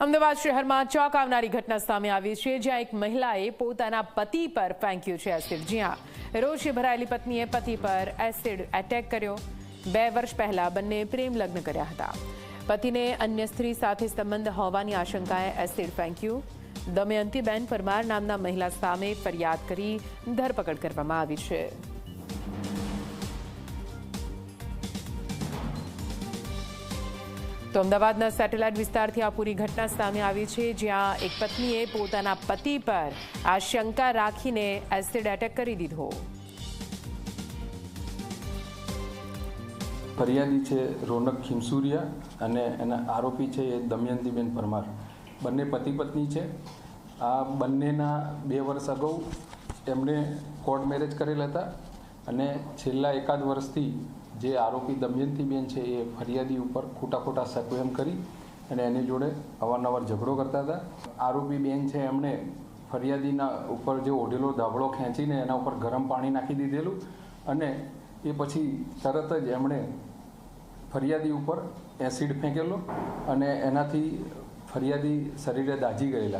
અમદાવાદ શહેરમાં ચોંકાવનારી ઘટના સામે આવી છે, જ્યાં એક મહિલાએ પોતાના પતિ પર ફેંક્યું છે એસિડ. જ્યાં રોષે ભરાયેલી પત્નીએ પતિ પર એસિડ એટેક કર્યો. બે વર્ષ પહેલા બંને પ્રેમ લગ્ન કર્યા હતા. પતિને અન્ય સ્ત્રી સાથે સંબંધ હોવાની આશંકાએ એસિડ ફેંક્યું. દમયંતીબેન પરમાર નામના મહિલા સામે ફરિયાદ કરી ધરપકડ કરવામાં આવી છે. તો અમદાવાદના સેટેલાઇટ વિસ્તારથી આ પૂરી ઘટના સામે આવી છે, જ્યાં એક પત્નીએ પોતાના પતિ પર આ શંકા રાખીને એસિડ એટેક કરી દીધો. ફરિયાદી છે રોનક ખીમસુરિયા અને એના આરોપી છે એ દમયંતીબેન પરમાર. બંને પતિ પત્ની છે. આ બંનેના બે વર્ષ અગાઉ એમણે કોર્ટ મેરેજ કરેલા હતા. અને છેલ્લા એકાદ વર્ષથી જે આરોપી દમયંતીબેન છે એ ફરિયાદી ઉપર ખોટા ખોટા સકવેમ કરી અને એની જોડે અવારનવાર ઝઘડો કરતા હતા. આરોપી બેન છે એમણે ફરિયાદીના ઉપર જે ઓઢેલો દાબળો ખેંચીને એના ઉપર ગરમ પાણી નાખી દીધેલું અને એ પછી તરત જ એમણે ફરિયાદી ઉપર એસિડ ફેંકેલો અને એનાથી ફરિયાદી શરીરે દાઝી ગયેલા.